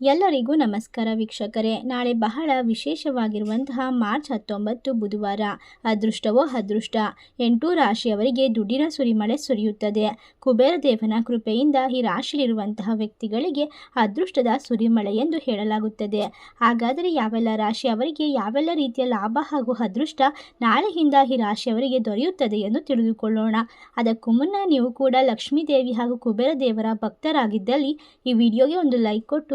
ಎಲ್ಲರಿಗೂ ನಮಸ್ಕಾರ ವೀಕ್ಷಕರೇ. ನಾಳೆ ಬಹಳ ವಿಶೇಷವಾಗಿರುವಂತಹ ಮಾರ್ಚ್ ಹತ್ತೊಂಬತ್ತು ಬುಧವಾರ. ಅದೃಷ್ಟವೋ ಅದೃಷ್ಟ. ಎಂಟು ರಾಶಿಯವರಿಗೆ ದುಡ್ಡಿನ ಸುರಿಮಳೆ ಸುರಿಯುತ್ತದೆ. ಕುಬೇರ ದೇವನ ಕೃಪೆಯಿಂದ ಈ ರಾಶಿಯಲ್ಲಿರುವಂತಹ ವ್ಯಕ್ತಿಗಳಿಗೆ ಅದೃಷ್ಟದ ಸುರಿಮಳೆ ಎಂದು ಹೇಳಲಾಗುತ್ತದೆ. ಹಾಗಾದರೆ ಯಾವೆಲ್ಲ ರಾಶಿಯವರಿಗೆ ಯಾವೆಲ್ಲ ರೀತಿಯ ಲಾಭ ಹಾಗೂ ಅದೃಷ್ಟ ನಾಳೆಯಿಂದ ಈ ರಾಶಿಯವರಿಗೆ ದೊರೆಯುತ್ತದೆ ಎಂದು ತಿಳಿದುಕೊಳ್ಳೋಣ. ಅದಕ್ಕೂ ಮುನ್ನ ನೀವು ಕೂಡ ಲಕ್ಷ್ಮೀದೇವಿ ಹಾಗೂ ಕುಬೇರ ದೇವರ ಭಕ್ತರಾಗಿದ್ದಲ್ಲಿ ಈ ವಿಡಿಯೋಗೆ ಒಂದು ಲೈಕ್ ಕೊಟ್ಟು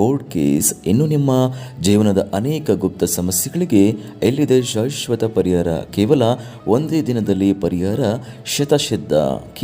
ಕೋರ್ಟ್ ಕೇಸ್, ಇನ್ನು ನಿಮ್ಮ ಜೀವನದ ಅನೇಕ ಗುಪ್ತ ಸಮಸ್ಯೆಗಳಿಗೆ ಎಲ್ಲಿದೆ ಶಾಶ್ವತ ಪರಿಹಾರ? ಕೇವಲ ಒಂದೇ ದಿನದಲ್ಲಿ ಪರಿಹಾರ? ಶತಸಿದ್ಧ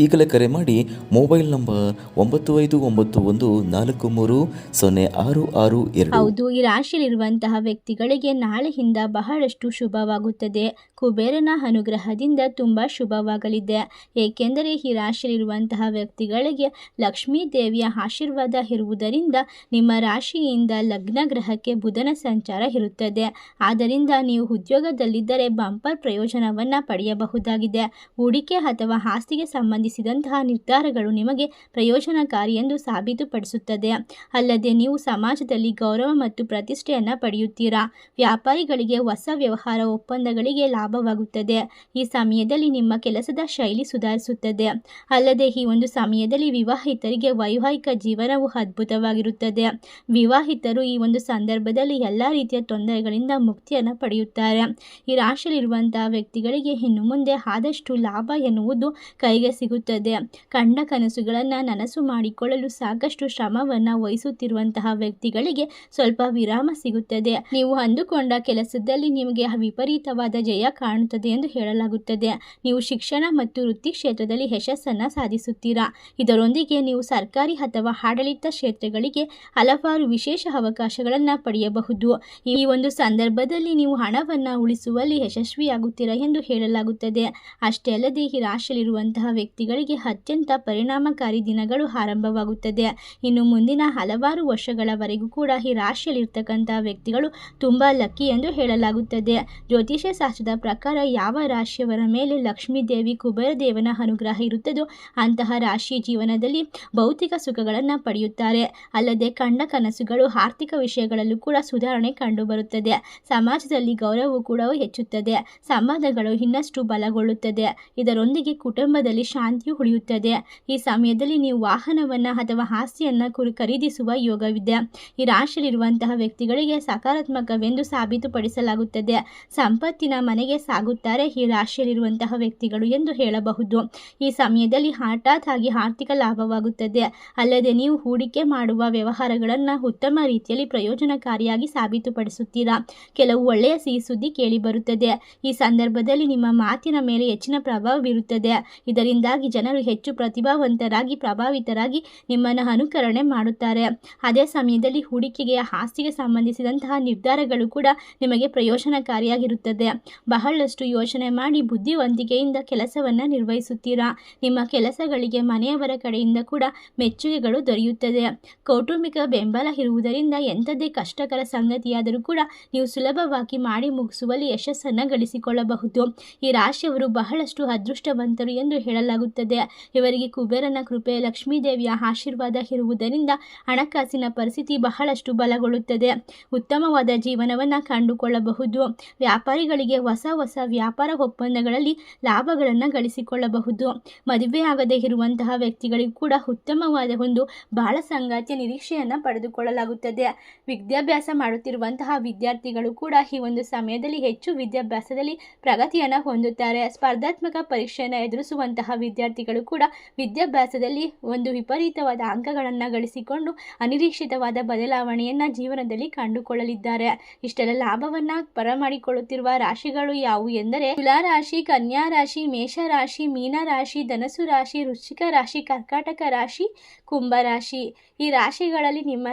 ಈಗಲೇ ಕರೆ ಮಾಡಿ ಮೊಬೈಲ್ ನಂಬರ್ ಒಂಬತ್ತು ಐದು ಒಂಬತ್ತು ಒಂದು ನಾಲ್ಕು ಮೂರು ಸೊನ್ನೆ ಆರು ಆರು ಹೌದು, ಈ ರಾಶಿಯಲ್ಲಿರುವಂತಹ ವ್ಯಕ್ತಿಗಳಿಗೆ ನಾಳೆಯಿಂದ ಬಹಳಷ್ಟು ಶುಭವಾಗುತ್ತದೆ. ಕುಬೇರನ ಅನುಗ್ರಹದಿಂದ ತುಂಬ ಶುಭವಾಗಲಿದೆ. ಏಕೆಂದರೆ ಈ ರಾಶಿಯಲ್ಲಿರುವಂತಹ ವ್ಯಕ್ತಿಗಳಿಗೆ ಲಕ್ಷ್ಮೀ ದೇವಿಯ ಆಶೀರ್ವಾದ ಇರುವುದರಿಂದ ನಿಮ್ಮ ರಾಶಿಯಿಂದ ಲಗ್ನ ಗ್ರಹಕ್ಕೆ ಬುಧನ ಸಂಚಾರ ಇರುತ್ತದೆ. ಆದ್ದರಿಂದ ನೀವು ಉದ್ಯೋಗದಲ್ಲಿದ್ದರೆ ಬಂಪರ್ ಪ್ರಯೋಜನವನ್ನು ಪಡೆಯಬಹುದಾಗಿದೆ. ಹೂಡಿಕೆ ಅಥವಾ ಆಸ್ತಿಗೆ ಸಂಬಂಧಿಸಿದಂತಹ ನಿರ್ಧಾರಗಳು ನಿಮಗೆ ಪ್ರಯೋಜನಕಾರಿ ಎಂದು ಸಾಬೀತುಪಡಿಸುತ್ತದೆ. ಅಲ್ಲದೆ ನೀವು ಸಮಾಜದಲ್ಲಿ ಗೌರವ ಮತ್ತು ಪ್ರತಿಷ್ಠೆಯನ್ನು ಪಡೆಯುತ್ತೀರಾ? ವ್ಯಾಪಾರಿಗಳಿಗೆ ಹೊಸ ವ್ಯವಹಾರ ಒಪ್ಪಂದಗಳಿಗೆ ಲಾಭವಾಗುತ್ತದೆ. ಈ ಸಮಯದಲ್ಲಿ ನಿಮ್ಮ ಕೆಲಸದ ಶೈಲಿ ಸುಧಾರಿಸುತ್ತದೆ. ಅಲ್ಲದೆ ಈ ಒಂದು ಸಮಯದಲ್ಲಿ ವಿವಾಹಿತರಿಗೆ ವೈವಾಹಿಕ ಜೀವನವು ಅದ್ಭುತವಾಗಿರುತ್ತದೆ. ವಿವಾಹಿತರು ಈ ಒಂದು ಸಂದರ್ಭದಲ್ಲಿ ಎಲ್ಲ ರೀತಿಯ ತೊಂದರೆಗಳಿಂದ ಮುಕ್ತಿಯನ್ನು ಪಡೆಯುತ್ತಾರೆ. ಈ ರಾಶಿಯಲ್ಲಿರುವಂತಹ ವ್ಯಕ್ತಿಗಳಿಗೆ ಇನ್ನು ಮುಂದೆ ಆದಷ್ಟು ಲಾಭ ಎನ್ನುವುದು ಕೈಗೆ ಸಿಗುತ್ತದೆ. ಕಂಡ ಕನಸುಗಳನ್ನು ನನಸು ಮಾಡಿಕೊಳ್ಳಲು ಸಾಕಷ್ಟು ಶ್ರಮವನ್ನು ವಹಿಸುತ್ತಿರುವಂತಹ ವ್ಯಕ್ತಿಗಳಿಗೆ ಸ್ವಲ್ಪ ವಿರಾಮ ಸಿಗುತ್ತದೆ. ನೀವು ಅಂದುಕೊಂಡ ಕೆಲಸದಲ್ಲಿ ನಿಮಗೆ ವಿಪರೀತವಾದ ಜಯ ಕಾಣುತ್ತದೆ ಎಂದು ಹೇಳಲಾಗುತ್ತದೆ. ನೀವು ಶಿಕ್ಷಣ ಮತ್ತು ವೃತ್ತಿ ಕ್ಷೇತ್ರದಲ್ಲಿ ಯಶಸ್ಸನ್ನು ಸಾಧಿಸುತ್ತೀರಾ? ಇದರೊಂದಿಗೆ ನೀವು ಸರ್ಕಾರಿ ಅಥವಾ ಆಡಳಿತ ಕ್ಷೇತ್ರಗಳಿಗೆ ಹಲವಾರು ವಿಶೇಷ ಅವಕಾಶಗಳನ್ನು ಪಡೆಯಬಹುದು. ಈ ಒಂದು ಸಂದರ್ಭದಲ್ಲಿ ನೀವು ಹಣವನ್ನು ಉಳಿಸುವಲ್ಲಿ ಯಶಸ್ವಿಯಾಗುತ್ತೀರಾ ಎಂದು ಹೇಳಲಾಗುತ್ತದೆ. ಅಷ್ಟೇ ಅಲ್ಲದೆ ಈ ರಾಶಿಯಲ್ಲಿರುವಂತಹ ವ್ಯಕ್ತಿಗಳಿಗೆ ಅತ್ಯಂತ ಪರಿಣಾಮಕಾರಿ ದಿನಗಳು ಆರಂಭವಾಗುತ್ತದೆ. ಇನ್ನು ಮುಂದಿನ ಹಲವಾರು ವರ್ಷಗಳವರೆಗೂ ಕೂಡ ಈ ರಾಶಿಯಲ್ಲಿರ್ತಕ್ಕಂತಹ ವ್ಯಕ್ತಿಗಳು ತುಂಬ ಲಕ್ಕಿ ಎಂದು ಹೇಳಲಾಗುತ್ತದೆ. ಜ್ಯೋತಿಷ್ಯ ಶಾಸ್ತ್ರದ ಪ್ರಕಾರ ಯಾವ ರಾಶಿಯವರ ಮೇಲೆ ಲಕ್ಷ್ಮೀ ದೇವಿ ಕುಬೇರ ದೇವನ ಅನುಗ್ರಹ ಇರುತ್ತದೋ ಅಂತಹ ರಾಶಿ ಜೀವನದಲ್ಲಿ ಭೌತಿಕ ಸುಖಗಳನ್ನು ಪಡೆಯುತ್ತಾರೆ. ಅಲ್ಲದೆ ಕಂಡ ಕನಸುಗಳು ಆರ್ಥಿಕ ವಿಷಯಗಳಲ್ಲೂ ಕೂಡ ಸುಧಾರಣೆ ಕಂಡುಬರುತ್ತದೆ. ಸಮಾಜದಲ್ಲಿ ಗೌರವವು ಕೂಡ ಹೆಚ್ಚುತ್ತದೆ. ಸಂಬಂಧಗಳು ಇನ್ನಷ್ಟು ಬಲಗೊಳ್ಳುತ್ತದೆ. ಇದರೊಂದಿಗೆ ಕುಟುಂಬದಲ್ಲಿ ಶಾಂತಿಯು ಉಳಿಯುತ್ತದೆ. ಈ ಸಮಯದಲ್ಲಿ ನೀವು ವಾಹನವನ್ನು ಅಥವಾ ಆಸ್ತಿಯನ್ನು ಕುರು ಖರೀದಿಸುವ ಯೋಗವಿದೆ. ಈ ರಾಶಿಯಲ್ಲಿರುವಂತಹ ವ್ಯಕ್ತಿಗಳಿಗೆ ಸಕಾರಾತ್ಮಕವೆಂದು ಸಾಬೀತುಪಡಿಸಲಾಗುತ್ತದೆ. ಸಂಪತ್ತಿನ ಮನೆಗೆ ಸಾಗುತ್ತಾರೆ ಈ ರಾಶಿಯಲ್ಲಿರುವಂತಹ ವ್ಯಕ್ತಿಗಳು ಎಂದು ಹೇಳಬಹುದು. ಈ ಸಮಯದಲ್ಲಿ ಹಠಾತ್ ಆಗಿ ಆರ್ಥಿಕ ಲಾಭವಾಗುತ್ತದೆ. ಅಲ್ಲದೆ ನೀವು ಹೂಡಿಕೆ ಮಾಡುವ ವ್ಯವಹಾರಗಳನ್ನು ಉತ್ತಮ ರೀತಿಯಲ್ಲಿ ಪ್ರಯೋಜನಕಾರಿಯಾಗಿ ಸಾಬೀತುಪಡಿಸುತ್ತೀರಾ? ಕೆಲವು ಒಳ್ಳೆಯ ಸಿಹಿ ಸುದ್ದಿ ಕೇಳಿ ಬರುತ್ತದೆ. ಈ ಸಂದರ್ಭದಲ್ಲಿ ನಿಮ್ಮ ಮಾತಿನ ಮೇಲೆ ಹೆಚ್ಚಿನ ಪ್ರಭಾವ ಬೀರುತ್ತದೆ. ಇದರಿಂದಾಗಿ ಜನರು ಹೆಚ್ಚು ಪ್ರತಿಭಾವಂತರಾಗಿ, ಪ್ರಭಾವಿತರಾಗಿ ನಿಮ್ಮನ್ನು ಅನುಕರಣೆ ಮಾಡುತ್ತಾರೆ. ಅದೇ ಸಮಯದಲ್ಲಿ ಹೂಡಿಕೆಗೆ ಆಸ್ತಿಗೆ ಸಂಬಂಧಿಸಿದಂತಹ ನಿರ್ಧಾರಗಳು ಕೂಡ ನಿಮಗೆ ಪ್ರಯೋಜನಕಾರಿಯಾಗಿರುತ್ತದೆ. ಬಹಳಷ್ಟು ಯೋಚನೆ ಮಾಡಿ ಬುದ್ಧಿವಂತಿಕೆಯಿಂದ ಕೆಲಸವನ್ನು ನಿರ್ವಹಿಸುತ್ತೀರಾ? ನಿಮ್ಮ ಕೆಲಸಗಳಿಗೆ ಮನೆಯವರ ಕಡೆಯಿಂದ ಕೂಡ ಮೆಚ್ಚುಗೆಗಳು ದೊರೆಯುತ್ತದೆ. ಕೌಟುಂಬಿಕ ಬೆಂಬಲ ಇರುವುದರಿಂದ ಎಂಥದ್ದೇ ಕಷ್ಟಕರ ಸಂಗತಿಯಾದರೂ ಕೂಡ ನೀವು ಸುಲಭವಾಗಿ ಮಾಡಿ ಮುಗಿಸುವಲ್ಲಿ ಯಶಸ್ಸನ್ನು ಗಳಿಸಿಕೊಳ್ಳಬಹುದು. ಈ ರಾಶಿಯವರು ಬಹಳಷ್ಟು ಅದೃಷ್ಟವಂತರು ಎಂದು ಹೇಳಲಾಗುತ್ತದೆ. ಇವರಿಗೆ ಕುಬೇರನ ಕೃಪೆ, ಲಕ್ಷ್ಮೀದೇವಿಯ ಆಶೀರ್ವಾದ ಇರುವುದರಿಂದ ಹಣಕಾಸಿನ ಪರಿಸ್ಥಿತಿ ಬಹಳಷ್ಟು ಬಲಗೊಳ್ಳುತ್ತದೆ. ಉತ್ತಮವಾದ ಜೀವನವನ್ನು ಕಂಡುಕೊಳ್ಳಬಹುದು. ವ್ಯಾಪಾರಿಗಳಿಗೆ ಹೊಸ ಹೊಸ ವ್ಯಾಪಾರ ಒಪ್ಪಂದಗಳಲ್ಲಿ ಲಾಭಗಳನ್ನು ಗಳಿಸಿಕೊಳ್ಳಬಹುದು. ಮದುವೆ ಆಗದೇ ಇರುವಂತಹ ವ್ಯಕ್ತಿಗಳಿಗೂ ಕೂಡ ಉತ್ತಮವಾದ ಒಂದು ಬಾಳ ಸಂಗಾತಿಯ ನಿರೀಕ್ಷೆಯನ್ನು ಪಡೆದುಕೊಳ್ಳಲಾಗುತ್ತದೆ ವಿದ್ಯಾಭ್ಯಾಸ ಮಾಡುತ್ತಿರುವಂತಹ ವಿದ್ಯಾರ್ಥಿಗಳು ಕೂಡ ಈ ಒಂದು ಸಮಯದಲ್ಲಿ ಹೆಚ್ಚು ವಿದ್ಯಾಭ್ಯಾಸದಲ್ಲಿ ಪ್ರಗತಿಯನ್ನು ಹೊಂದುತ್ತಾರೆ. ಸ್ಪರ್ಧಾತ್ಮಕ ಪರೀಕ್ಷೆಯನ್ನು ಎದುರಿಸುವಂತಹ ವಿದ್ಯಾರ್ಥಿಗಳು ಕೂಡ ವಿದ್ಯಾಭ್ಯಾಸದಲ್ಲಿ ಒಂದು ವಿಪರೀತವಾದ ಅಂಕಗಳನ್ನು ಗಳಿಸಿಕೊಂಡು ಅನಿರೀಕ್ಷಿತವಾದ ಬದಲಾವಣೆಯನ್ನು ಜೀವನದಲ್ಲಿ ಕಂಡುಕೊಳ್ಳಲಿದ್ದಾರೆ. ಇಷ್ಟೆಲ್ಲ ಲಾಭವನ್ನು ಪರಮಾಡಿಕೊಳ್ಳುತ್ತಿರುವ ರಾಶಿಗಳು ಯಾವುವು ಎಂದರೆ, ತುಲಾರಾಶಿ ಕನ್ಯಾ ರಾಶಿ ಮೇಷ ರಾಶಿ ಮೀನ ರಾಶಿ ಧನಸು ರಾಶಿ, ವೃಶ್ಚಿಕ ರಾಶಿ, ಕರ್ಕಾಟಕ ರಾಶಿ, ಕುಂಭ ರಾಶಿ ಈ ರಾಶಿಗಳಲ್ಲಿ ನಿಮ್ಮ